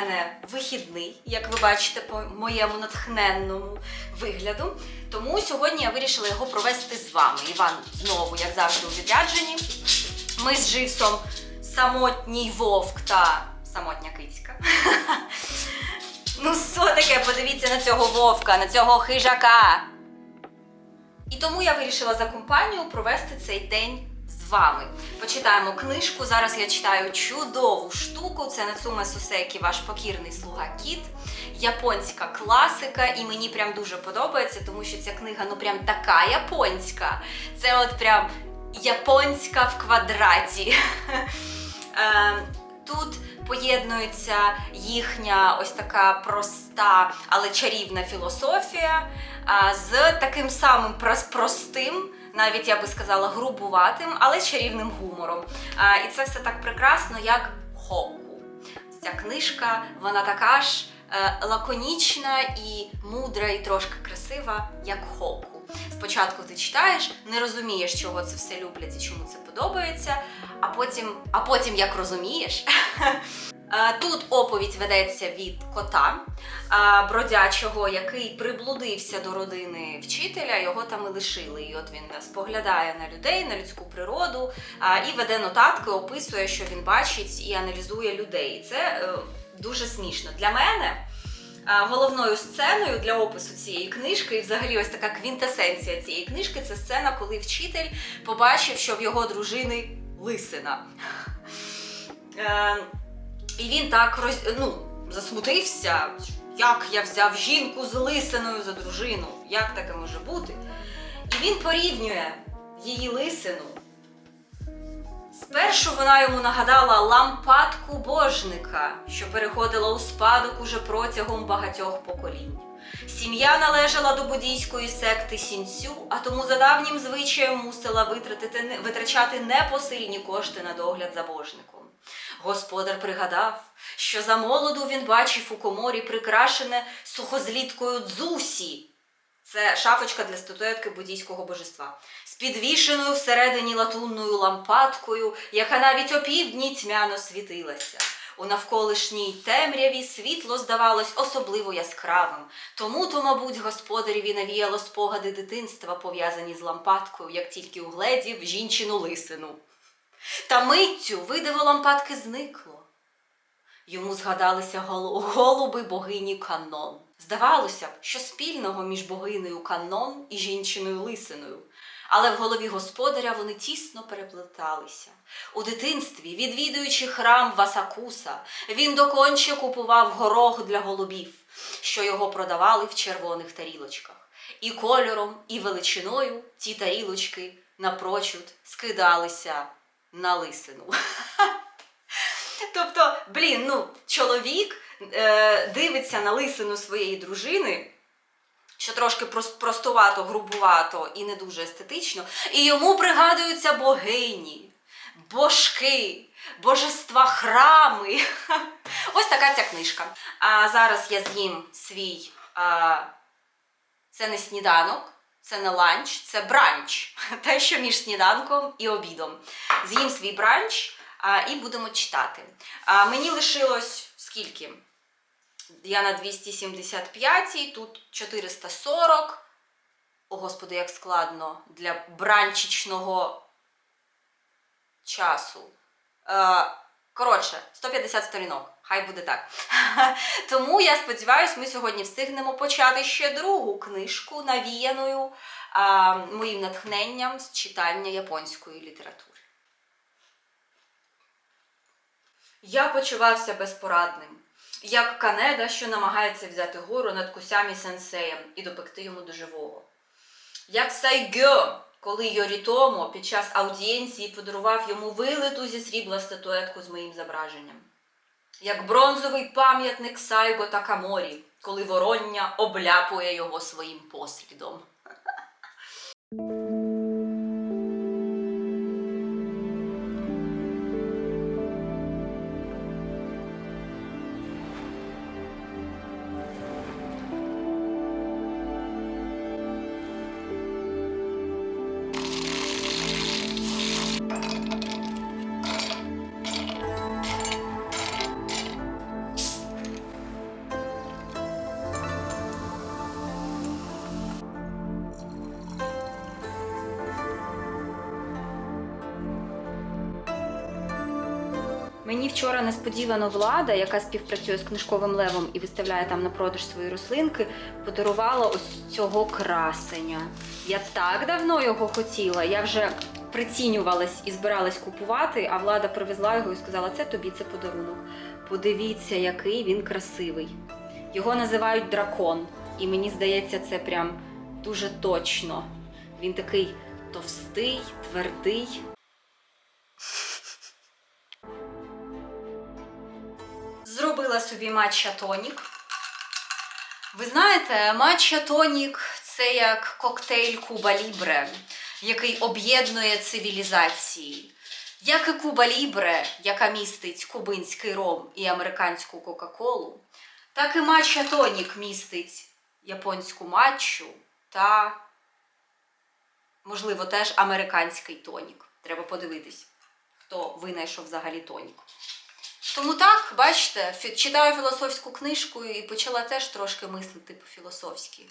Мене вихідний, як ви бачите по моєму натхненному вигляду. Тому сьогодні я вирішила його провести з вами. Іван знову, як завжди, у відрядженні. Ми з Живсом самотній вовк та самотня кицька. Ну, що таке? Подивіться на цього вовка, на цього хижака. І тому я вирішила за компанію провести цей день вами. Почитаємо книжку. Зараз я читаю чудову штуку. Це Нацуме Сусекі, ваш покірний слуга кіт. Японська класика, і мені прям дуже подобається, тому що ця книга ну прям така японська. Це от прям японська в квадраті. Е, Тут поєднується їхня ось така проста, але чарівна філософія з таким самим простим, навіть я би сказала, грубуватим, але чарівним гумором. І це все так прекрасно, як Хоку. Ця книжка, вона така ж е, лаконічна і мудра, і трошки красива, як Хоку. Спочатку ти читаєш, не розумієш, чого це все люблять і чому це подобається, а потім, а потім як розумієш. Е, Тут оповідь ведеться від кота е, бродячого, який приблудився до родини вчителя, його там і лишили. І от він споглядає на людей, на людську природу е, і веде нотатки, описує, що він бачить, і аналізує людей. Це дуже смішно. Для мене головною сценою для опису цієї книжки, і взагалі ось така квінтесенція цієї книжки це сцена, коли вчитель побачив, що в його дружини лисина. І він так роз... ну, засмутився, як я взяв жінку з лисиною за дружину, як таке може бути? І він порівнює її лисину. Спершу вона йому нагадала лампадку божника, що переходила у спадок уже протягом багатьох поколінь. Сім'я належала до буддійської секти сінцю, а тому за давнім звичаєм мусила витратити, витрачати непосильні кошти на догляд за божником. Господар пригадав, що за молоду він бачив у коморі прикрашене сухозліткою дзусі. Це шафочка для статуетки буддійського божества. З підвішеною всередині латунною лампадкою, яка навіть опівдні тьмяно світилася. У навколишній темряві світло здавалось особливо яскравим. Тому то, мабуть, господареві навіяло спогади дитинства, пов'язані з лампадкою, як тільки угледів жінчину лисину. Та миттю видиво лампадки зникло. Йому згадалися голуби богині Канон. Здавалося б, що спільного між богинею Канон і жінчиною лисиною. Але в голові господаря вони тісно переплеталися. У дитинстві, відвідуючи храм Васакуса, він доконче купував горох для голубів, що його продавали в червоних тарілочках. І кольором, і величиною ті тарілочки напрочуд скидалися на лисину. Тобто, блін, ну, чоловік е, дивиться на лисину своєї дружини, що трошки прос- простувато, грубувато і не дуже естетично, і йому пригадуються богині, божки, божества, храми. Ось така ця книжка. А зараз я з'їм свій. А, це не сніданок, це не ланч, це бранч. Те, що між сніданком і обідом. З'їм свій бранч а, і будемо читати. А, мені лишилось скільки? Я на 275, тут 440. О, господи, як складно для бранчичного часу. Е, коротше, 150 сторінок. Хай буде так. Тому я сподіваюся, ми сьогодні встигнемо почати ще другу книжку, навіяною а, моїм натхненням з читання японської літератури. Я почувався безпорадним, як Канеда, що намагається взяти гору над кусямі сенсеєм і допекти йому до живого. Як Сайгьо, коли Йорітомо під час аудієнції подарував йому вилиту зі срібла статуетку з моїм зображенням. Як бронзовий пам'ятник Сайго Такаморі, коли вороння обляпує його своїм послідом. Вчора несподівано влада, яка співпрацює з книжковим левом і виставляє там на продаж свої рослинки, подарувала ось цього красення. Я так давно його хотіла. Я вже прицінювалась і збиралась купувати, а влада привезла його і сказала: це тобі, це подарунок. Подивіться, який він красивий. Його називають дракон, і мені здається, це прям дуже точно. Він такий товстий, твердий. Зробила собі матча тонік. Ви знаєте, матча тонік це як коктейль Куба Лібре, який об'єднує цивілізації. Як і Куба Лібре, яка містить кубинський ром і американську Кока-Колу, так і матча тонік містить японську матчу та, можливо, теж американський тонік. Треба подивитись, хто винайшов взагалі тонік. Тому так, бачите, читаю філософську книжку і почала теж трошки мислити по-філософськи.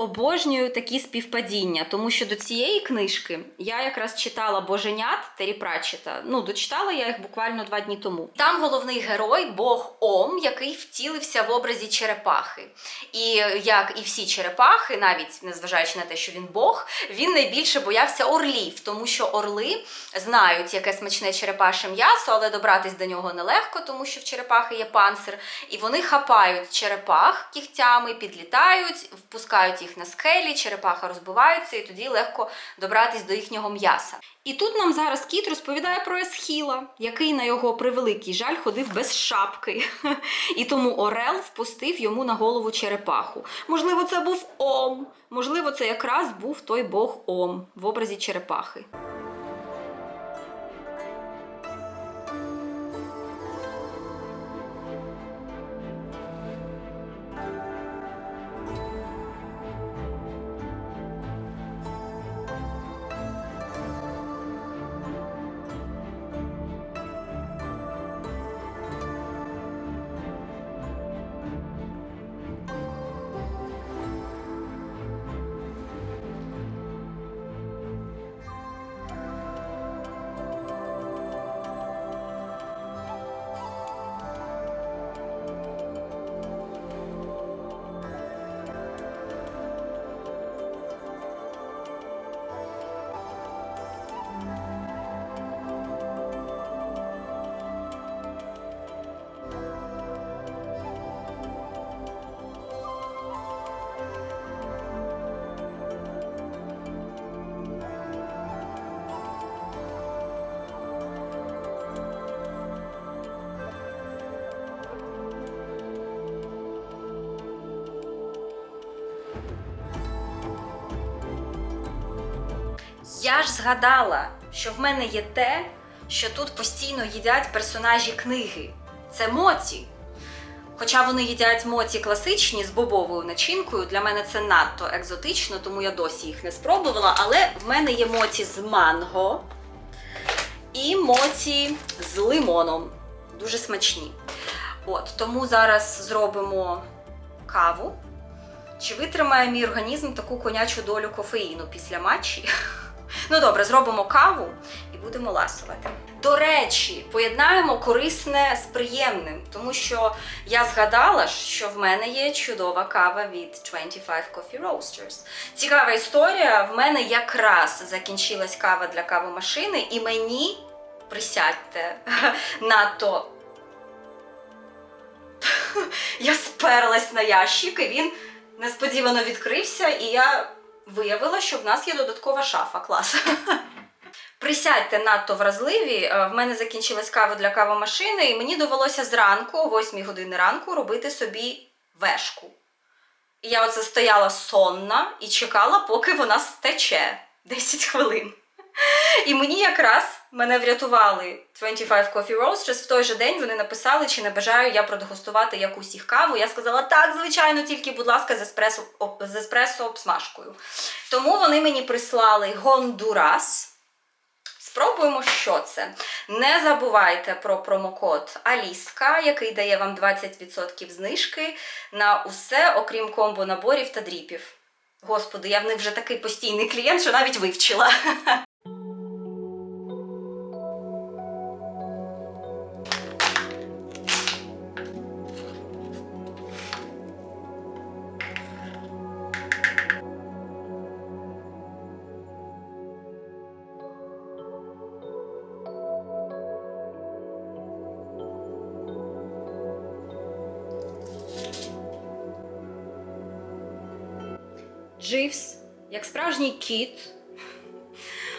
Обожнюю такі співпадіння, тому що до цієї книжки я якраз читала Боженят Террі Пратчета. Ну, дочитала я їх буквально два дні тому. Там головний герой Бог Ом, який втілився в образі черепахи. І як і всі черепахи, навіть незважаючи на те, що він Бог, він найбільше боявся орлів, тому що орли знають, яке смачне черепаше м'ясо, але добратись до нього нелегко, тому що в черепахи є панцир. І вони хапають черепах кігтями, підлітають, впускають їх на скелі, черепаха розбивається, і тоді легко добратись до їхнього м'яса. І тут нам зараз кіт розповідає про Есхіла, який на його превеликий жаль ходив без шапки. І тому Орел впустив йому на голову черепаху. Можливо, це був Ом. Можливо, це якраз був той бог Ом в образі черепахи. Я ж згадала, що в мене є те, що тут постійно їдять персонажі книги. Це моті. Хоча вони їдять моті класичні з бобовою начинкою, для мене це надто екзотично, тому я досі їх не спробувала. Але в мене є моті з манго і моті з лимоном. Дуже смачні. От, тому зараз зробимо каву. Чи витримає мій організм таку конячу долю кофеїну після матчі? Ну добре, зробимо каву і будемо ласувати. До речі, поєднаємо корисне з приємним, тому що я згадала, що в мене є чудова кава від 25 Coffee Roasters. Цікава історія. В мене якраз закінчилась кава для кавомашини, і мені присядьте надто. Я сперлась на ящик, і він несподівано відкрився, і я виявила, що в нас є додаткова шафа. Клас. Присядьте надто вразливі. Е, В мене закінчилась кава для кавомашини, і мені довелося зранку, о 8 години ранку, робити собі вешку. І я оце стояла сонна і чекала, поки вона стече 10 хвилин. І мені якраз мене врятували 25 Coffee Roasters. В той же день вони написали, чи не бажаю я продегустувати якусь їх каву. Я сказала, так, звичайно, тільки, будь ласка, з еспресо, з еспресо обсмажкою. Тому вони мені прислали Гондурас. Спробуємо, що це. Не забувайте про промокод Аліска, який дає вам 20% знижки на усе, окрім комбо наборів та дріпів. Господи, я в них вже такий постійний клієнт, що навіть вивчила. кіт,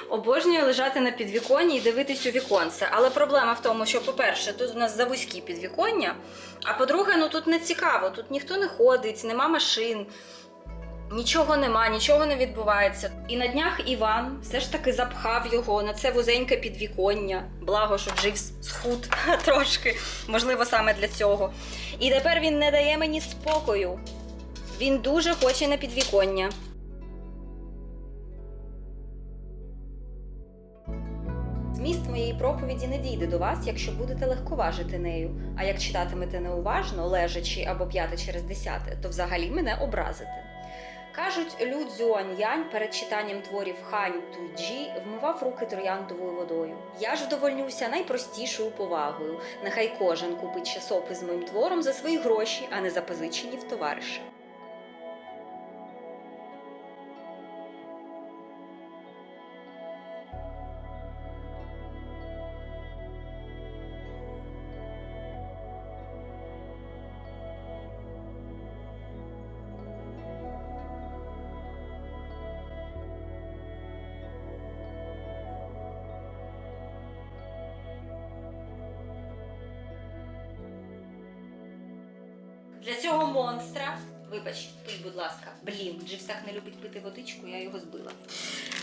обожнює лежати на підвіконні і дивитись у віконце. Але проблема в тому, що, по-перше, тут у нас завузькі підвіконня, а по-друге, ну тут не цікаво, тут ніхто не ходить, нема машин. Нічого нема, нічого не відбувається. І на днях Іван все ж таки запхав його на це вузеньке підвіконня. Благо, що Дживс схуд трошки, можливо, саме для цього. І тепер він не дає мені спокою. Він дуже хоче на підвіконня. Моєї проповіді не дійде до вас, якщо будете легковажити нею. А як читатимете неуважно, лежачи або п'яте через десяте, то взагалі мене образите. Кажуть, Лю Цзюаньянь перед читанням творів Хань Туйджі вмивав руки трояндовою водою. Я ж вдовольнюся найпростішою повагою. Нехай кожен купить часопис з моїм твором за свої гроші, а не запозичені в товариша. Для цього монстра. Вибач, будь ласка. Блін, Дживс так не любить пити водичку, я його збила.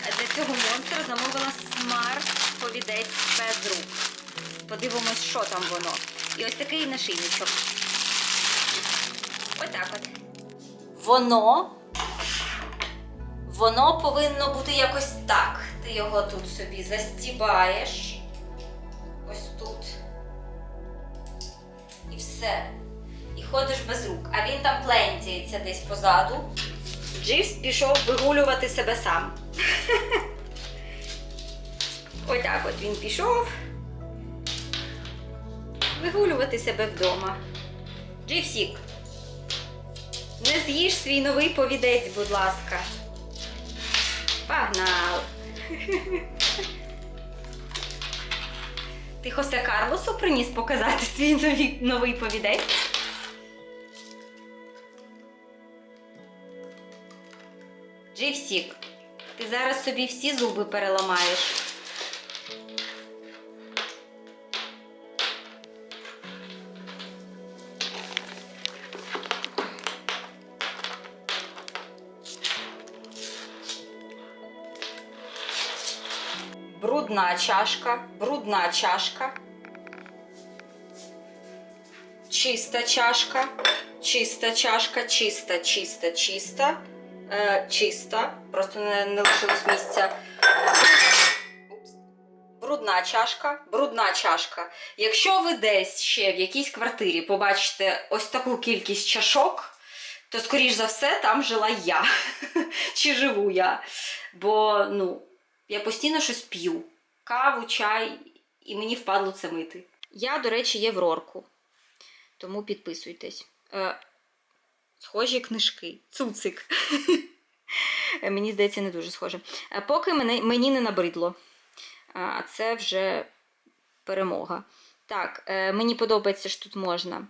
Для цього монстра замовила смарт повідець без рук. Подивимось, що там воно. І ось такий нашийничок. Отак от. Воно. Воно повинно бути якось так. Ти його тут собі застібаєш. Ходиш без рук, а він там плентіється десь позаду. Дживс пішов вигулювати себе сам. Отак от він пішов. Вигулювати себе вдома. Дживсік, не з'їж свій новий повідець, будь ласка. Погнали. Ти Хосе Карлосу приніс показати свій новий, новий повідець? Дживсік, ти зараз собі всі зуби переламаєш. Брудна чашка, брудна чашка. Чиста чашка, чиста чашка, чиста, чиста, чиста е, чиста, просто не, не лишилось місця. Брудна чашка, брудна чашка. Якщо ви десь ще в якійсь квартирі побачите ось таку кількість чашок, то, скоріш за все, там жила я. Чи живу я. Бо ну, я постійно щось п'ю. Каву, чай, і мені впадло це мити. Я, до речі, є в Рорку. Тому підписуйтесь. Схожі книжки. Цуцик. Мені здається, не дуже схоже. Поки мені не набридло. А це вже перемога. Так, е, мені подобається, що тут можна,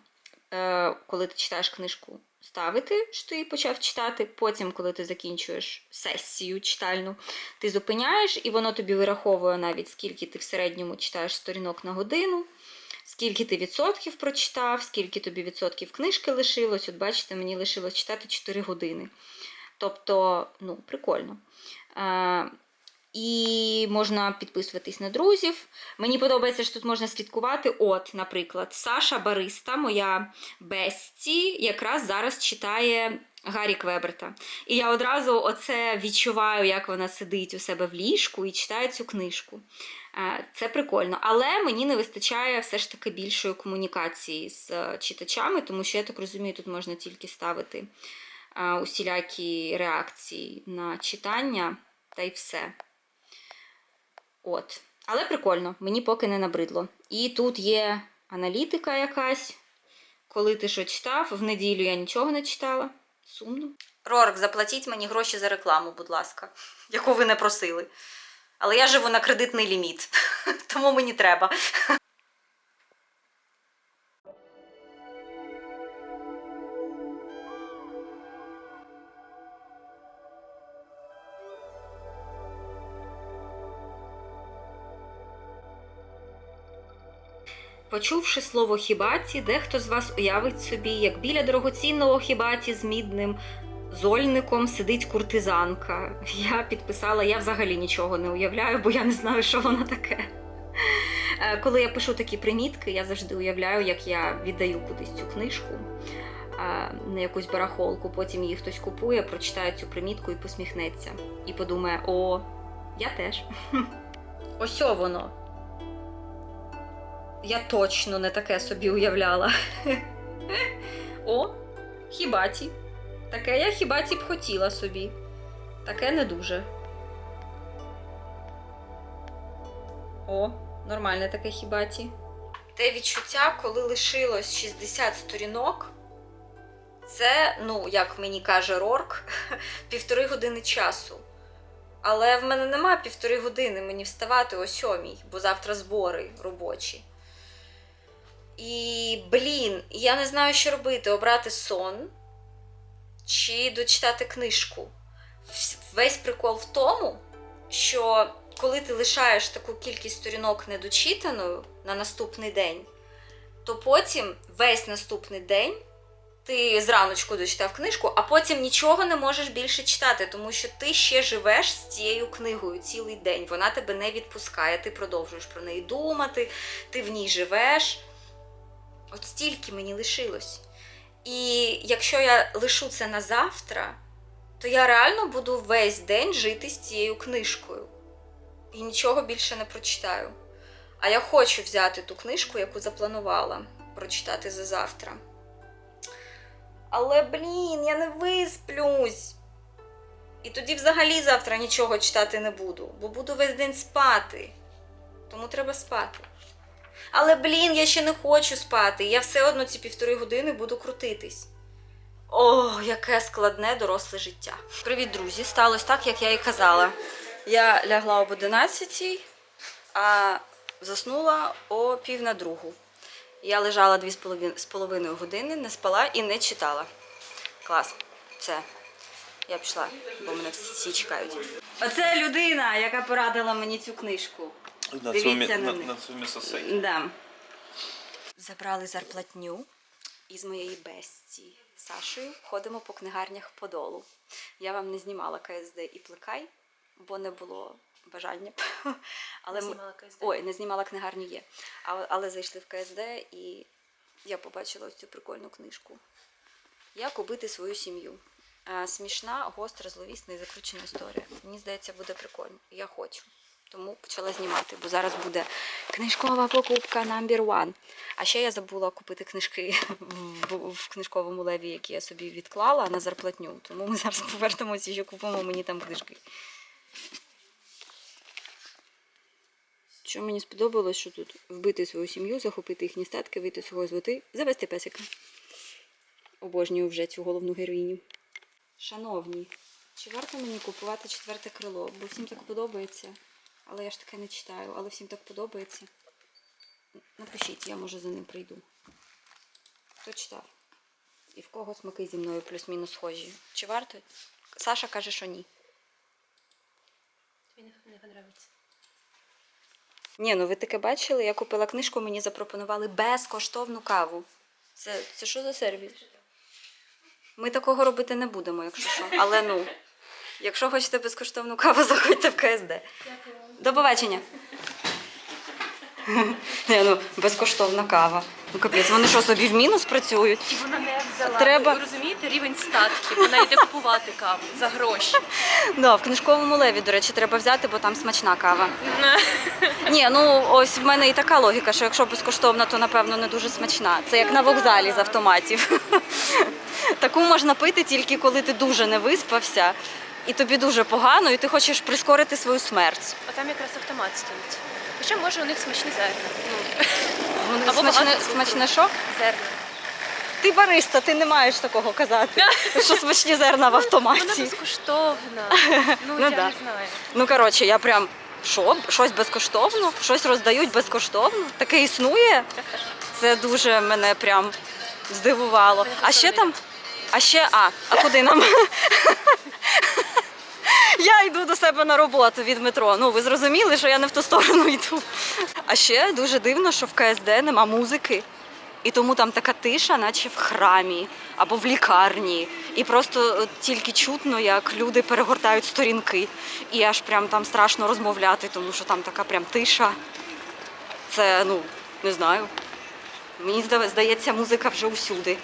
е, коли ти читаєш книжку, ставити, що ти почав читати. Потім, коли ти закінчуєш сесію читальну, ти зупиняєш, і воно тобі вираховує навіть, скільки ти в середньому читаєш сторінок на годину скільки ти відсотків прочитав, скільки тобі відсотків книжки лишилось. От бачите, мені лишилось читати 4 години. Тобто, ну, прикольно. Е, і можна підписуватись на друзів. Мені подобається, що тут можна слідкувати. От, наприклад, Саша Бариста, моя Бесті, якраз зараз читає Гаррі Квеберта. І я одразу оце відчуваю, як вона сидить у себе в ліжку і читає цю книжку. Е, Це прикольно. Але мені не вистачає все ж таки більшої комунікації з е, читачами, тому що я так розумію, тут можна тільки ставити усілякі реакції на читання та й все. От. Але прикольно, мені поки не набридло. І тут є аналітика якась. Коли ти що читав, в неділю я нічого не читала. Сумно. Рорк, заплатіть мені гроші за рекламу, будь ласка, яку ви не просили. Але я живу на кредитний ліміт, тому мені треба. Почувши слово хібаті, дехто з вас уявить собі, як біля дорогоцінного хібаті з мідним зольником сидить куртизанка. Я підписала, я взагалі нічого не уявляю, бо я не знаю, що воно таке. Е, Коли я пишу такі примітки, я завжди уявляю, як я віддаю кудись цю книжку е, на якусь барахолку, потім її хтось купує, прочитає цю примітку і посміхнеться. І подумає: о, я теж. Ось воно. Я точно не таке собі уявляла. О, хібаті. Таке я хібаті б хотіла собі. Таке не дуже. О, нормальне таке хібаті. Те відчуття, коли лишилось 60 сторінок, це, ну, як мені каже Рорк, півтори години часу. Але в мене нема півтори години мені вставати о сьомій, бо завтра збори робочі. І, блін, я не знаю, що робити: обрати сон чи дочитати книжку. Весь прикол в тому, що коли ти лишаєш таку кількість сторінок недочитаною на наступний день, то потім весь наступний день ти зраночку дочитав книжку, а потім нічого не можеш більше читати, тому що ти ще живеш з цією книгою цілий день. Вона тебе не відпускає, ти продовжуєш про неї думати, ти в ній живеш. От стільки мені лишилось. І якщо я лишу це на завтра, то я реально буду весь день жити з цією книжкою і нічого більше не прочитаю. А я хочу взяти ту книжку, яку запланувала прочитати за завтра. Але, блін, я не висплюсь. І тоді взагалі завтра нічого читати не буду, бо буду весь день спати. Тому треба спати. Але, блін, я ще не хочу спати. Я все одно ці півтори години буду крутитись. О, яке складне доросле життя. Привіт, друзі! Сталося так, як я і казала. Я лягла об 11, а заснула о пів на другу. Я лежала дві з половин- з половиною години, не спала і не читала. Клас. Все. Я пішла, бо мене всі чекають. Оце людина, яка порадила мені цю книжку. На Дивіться цьому, на на, них. на цьому соседі. Да. Забрали зарплатню із моєї бесті Сашою. Ходимо по книгарнях Подолу. Я вам не знімала КСД і плекай, бо не було бажання. Але Не знімала КСД? Ой, не знімала книгарню є. Але, але зайшли в КСД і я побачила ось цю прикольну книжку. Як убити свою сім'ю. Смішна, гостра, зловісна і закручена історія. Мені здається, буде прикольно. Я хочу. Тому почала знімати, бо зараз буде книжкова покупка number one. А ще я забула купити книжки в, книжковому леві, які я собі відклала на зарплатню. Тому ми зараз повернемося і ще купимо мені там книжки. Що мені сподобалось, що тут вбити свою сім'ю, захопити їхні статки, вийти з з води, завести песика. Обожнюю вже цю головну героїню. Шановні, чи варто мені купувати четверте крило? Бо всім так подобається. Але я ж таке не читаю, але всім так подобається. Напишіть, я може за ним прийду. Хто читав? І в кого смаки зі мною плюс-мінус схожі? Чи варто? Саша каже, що ні. Тобі не, не подобається. Ні, ну ви таке бачили, я купила книжку, мені запропонували безкоштовну каву. Це, це що за сервіс? Ми такого робити не будемо, якщо що. Але ну, якщо хочете безкоштовну каву, заходьте в КСД. Дякую. До побачення. Ні, ну, безкоштовна кава. Ну капець, вони що собі в мінус працюють? І вона не взяла. Треба- Ви розумієте рівень статків. Вона йде купувати каву за гроші. Да, в книжковому леві, до речі, треба взяти, бо там смачна кава. Ні, ну ось в мене і така логіка, що якщо безкоштовна, то напевно не дуже смачна. Це як на вокзалі з автоматів. Таку можна пити тільки коли ти дуже не виспався, і тобі дуже погано, і ти хочеш прискорити свою смерть. А там якраз автомат стоїть. Хоча може у них смачні зерна. Ну, Вони Або смачне, багато смачне що? зерна. Ти бариста, ти не маєш такого казати, що смачні зерна в Вона автоматі. безкоштовна. Ну, Ну я да. не знаю. Ну коротше, я прям що? Щось безкоштовно? Щось роздають безкоштовно? Таке існує? Це дуже мене прям здивувало. А ще там, а ще, а, а куди нам? Я йду до себе на роботу від метро. Ну, ви зрозуміли, що я не в ту сторону йду. А ще дуже дивно, що в КСД нема музики. І тому там така тиша, наче в храмі або в лікарні. І просто е, тільки чутно, як люди перегортають сторінки. І аж прям там страшно розмовляти, тому що там така прям тиша. Це, ну, не знаю. Мені зда- здається, музика вже усюди.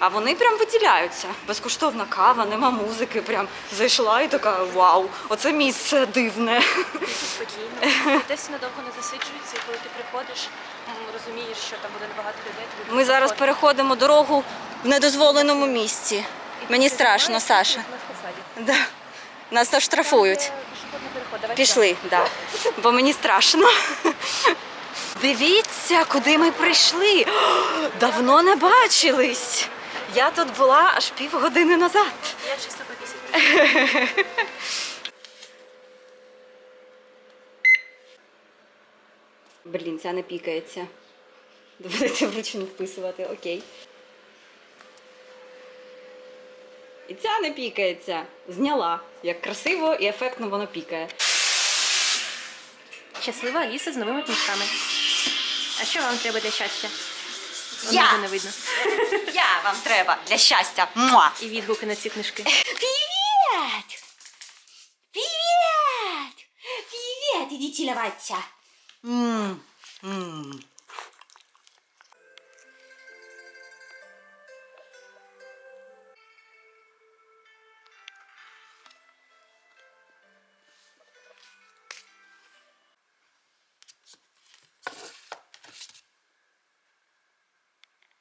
А вони прям виділяються. Безкоштовна кава, нема музики. Прям зайшла і така вау, оце місце дивне. Спокійно. Десь надовго не засиджується, і коли ти приходиш, розумієш, що там буде багато людей. тобі Ми буде зараз переходимо дорогу в недозволеному місці. І Мені страшно, Саша. Да. Нас там штрафують. Пішохідний Пішли, да. бо мені страшно. Дивіться, куди ми прийшли. О, Давно не бачились. Я тут була аж півгодини назад. Я чисто попісять. Блін, ця не пікається. Доведеться вручну вписувати, окей. І ця не пікається. Зняла. Як красиво і ефектно воно пікає. Щаслива Аліса з новими книжками. А що вам треба для щастя? Я. Не видно. Я вам треба для щастя. Муа! І відгуки на ці книжки. Привіт! Привіт! Привіт, іди целоваться. М, м.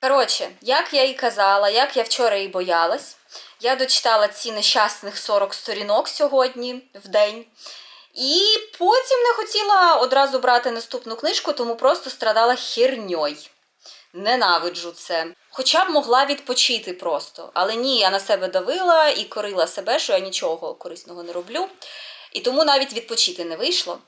Коротше, як я і казала, як я вчора і боялась, я дочитала ці нещасних 40 сторінок сьогодні в день. І потім не хотіла одразу брати наступну книжку, тому просто страдала херньою. Ненавиджу це. Хоча б могла відпочити просто. Але ні, я на себе давила і корила себе, що я нічого корисного не роблю. І тому навіть відпочити не вийшло.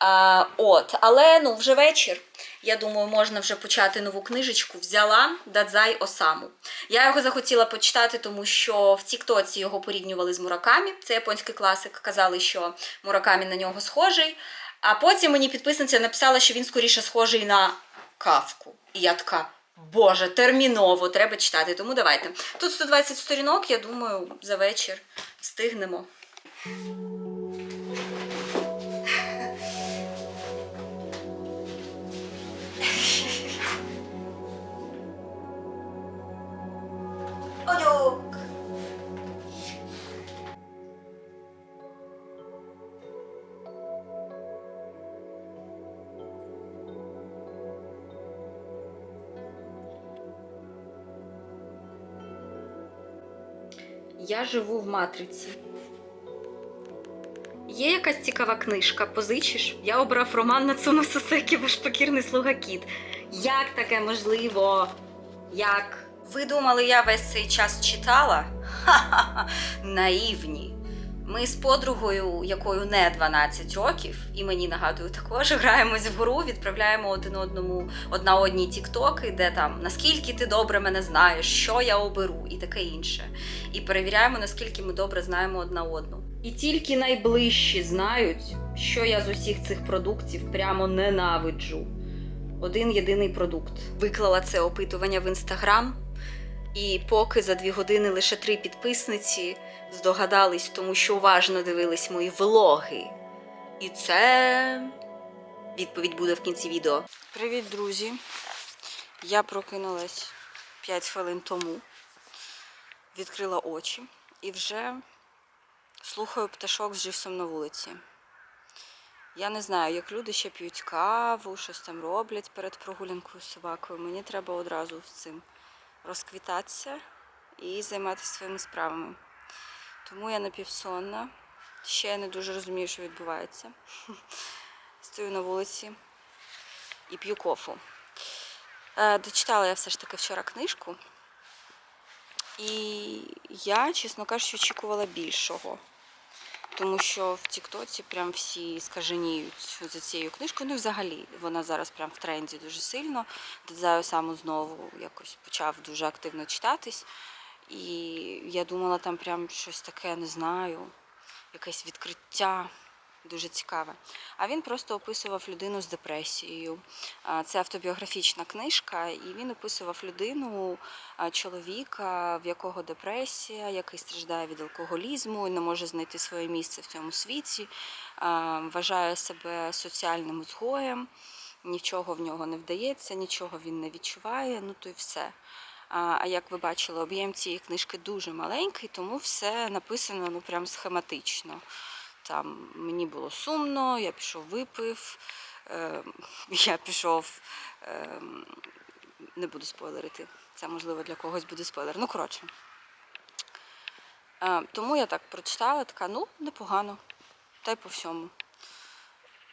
А, от, але ну вже вечір. Я думаю, можна вже почати нову книжечку. Взяла Дадзай Осаму. Я його захотіла почитати, тому що в Тіктоці його порівнювали з Муракамі. Це японський класик. Казали, що Муракамі на нього схожий. А потім мені підписниця написала, що він скоріше схожий на кавку. І я така. Боже, терміново треба читати. Тому давайте. Тут 120 сторінок, я думаю, за вечір встигнемо. Живу в матриці. Є якась цікава книжка, позичиш? Я обрав роман Нацуно Сосекі Ваш покірний слуга кіт. Як таке можливо? Як? Ви думали, я весь цей час читала? Ха-ха-ха, наївні. Ми з подругою, якою не 12 років, і мені нагадую, також граємось в гру, відправляємо один одному одна одній тіктоки, де там наскільки ти добре мене знаєш, що я оберу, і таке інше. І перевіряємо, наскільки ми добре знаємо одна одну. І тільки найближчі знають, що я з усіх цих продуктів прямо ненавиджу. Один єдиний продукт. Виклала це опитування в інстаграм. І поки за дві години лише три підписниці здогадались, тому що уважно дивились мої влоги. І це Відповідь буде в кінці відео. Привіт, друзі! Я прокинулась 5 хвилин тому, відкрила очі і вже слухаю пташок з живцем на вулиці. Я не знаю, як люди ще п'ють каву, щось там роблять перед прогулянкою з собакою. Мені треба одразу з цим розквітатися і займатися своїми справами. Тому я напівсонна. Ще я не дуже розумію, що відбувається. Стою на вулиці і п'ю кофу. Е, Дочитала я все ж таки вчора книжку. І я, чесно кажучи, очікувала більшого. Тому що в Тіктоці прям всі скаженіють за цією книжкою. Ну і взагалі вона зараз прям в тренді дуже сильно. Дедзаю саму знову якось почав дуже активно читатись. І я думала, там прям щось таке, не знаю, якесь відкриття дуже цікаве. А він просто описував людину з депресією. Це автобіографічна книжка, і він описував людину, чоловіка, в якого депресія, який страждає від алкоголізму не може знайти своє місце в цьому світі, вважає себе соціальним ізгоєм, нічого в нього не вдається, нічого він не відчуває, ну то й все. А як ви бачили, об'єм цієї книжки дуже маленький, тому все написано ну прям схематично. Там мені було сумно, я пішов випив, е, я пішов, е, не буду спойлерити. Це можливо для когось буде спойлер. Ну, коротше. Е, тому я так прочитала, така, ну, непогано. Та й по всьому.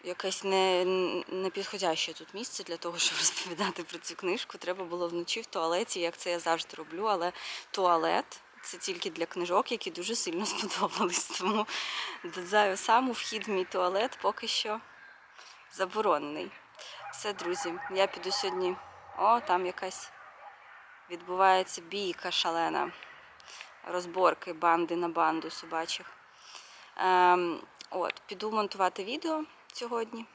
Якесь не, підходяще тут місце для того, щоб розповідати про цю книжку. Треба було вночі в туалеті, як це я завжди роблю, але туалет це тільки для книжок, які дуже сильно сподобались. Тому додзаю саму вхід в мій туалет поки що заборонений. Все, друзі, я піду сьогодні. О, там якась відбувається бійка шалена. Розборки банди на банду собачих. Ем, от, піду монтувати відео сьогодні.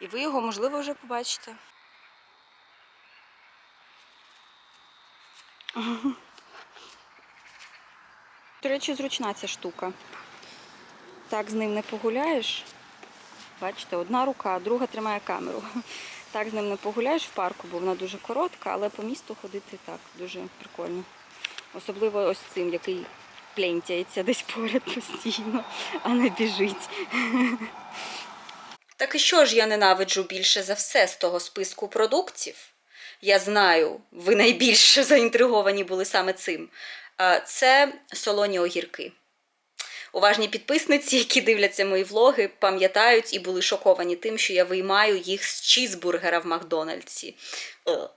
І ви його, можливо, вже побачите. До речі, зручна ця штука. Так з ним не погуляєш. Бачите, одна рука, друга тримає камеру. Так з ним не погуляєш в парку, бо вона дуже коротка, але по місту ходити так дуже прикольно. Особливо ось цим, який плентяється десь поряд постійно, а не біжить. Так і що ж я ненавиджу більше за все з того списку продуктів? Я знаю, ви найбільше заінтриговані були саме цим. Це солоні огірки. Уважні підписниці, які дивляться мої влоги, пам'ятають і були шоковані тим, що я виймаю їх з чізбургера в Макдональдсі. Е.